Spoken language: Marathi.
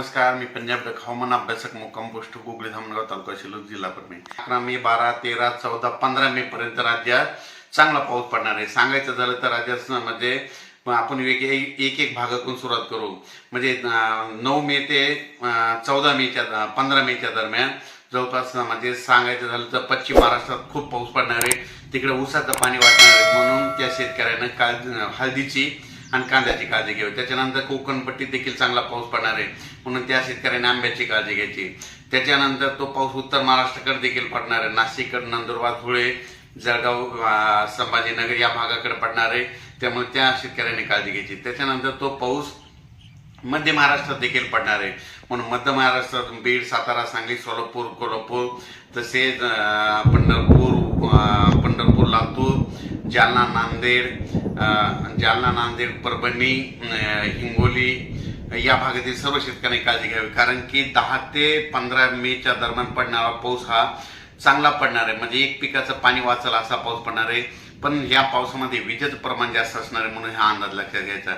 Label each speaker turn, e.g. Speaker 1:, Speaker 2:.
Speaker 1: नमस्कार मी पंजाब हवामान अभ्यासक मुक्काम पोस्ट गुगली धामणगाव तालुका शिलोक जिल्हा परभणी. अकरा मे बारा तेरा चौदा पंधरा मे पर्यंत राज्यात चांगला पाऊस पडणार आहे. सांगायचं झालं तर राज्यामध्ये म्हणजे आपण एक एक एक भागातून सुरुवात करू. म्हणजे नऊ मे ते चौदा मेच्या पंधरा मेच्या दरम्यान जवळपास म्हणजे सांगायचं झालं तर पश्चिम महाराष्ट्रात खूप पाऊस पडणार आहे. तिकडे ऊसाचं पाणी वाटणार आहे. म्हणून त्या शेतकऱ्यानं काळजी हळदीची आणि कांद्याची काळजी घ्यावी त्याच्यानंतर कोकणपट्टीत देखील चांगला पाऊस पडणार आहे. म्हणून त्या शेतकऱ्याने आंब्याची काळजी घ्यायची. त्याच्यानंतर तो पाऊस उत्तर महाराष्ट्राकडे देखील पडणार आहे. नाशिककडे नंदुरबार धुळे जळगाव संभाजीनगर या भागाकडे पडणार आहे. त्यामुळे त्या शेतकऱ्यांनी काळजी घ्यायची. त्याच्यानंतर तो पाऊस मध्य महाराष्ट्रात देखील पडणार आहे. म्हणून मध्य महाराष्ट्रात बीड सातारा सांगली सोलापूर कोल्हापूर तसेच पंढरपूर जालना नांदेड जालना नांदेड परभणी हिंगोली या भागातील सर्व शेतकऱ्यांनी काळजी घ्यावी. कारण की दहा ते पंधरा मेच्या दरम्यान पडणारा पाऊस हा चांगला पडणार आहे. म्हणजे एक पिकाचं पाणी वाचल असा पाऊस पडणार आहे. पण या पावसामध्ये विजेचं प्रमाण जास्त असणार आहे म्हणून हा अंदाज लक्षात घ्यायचा.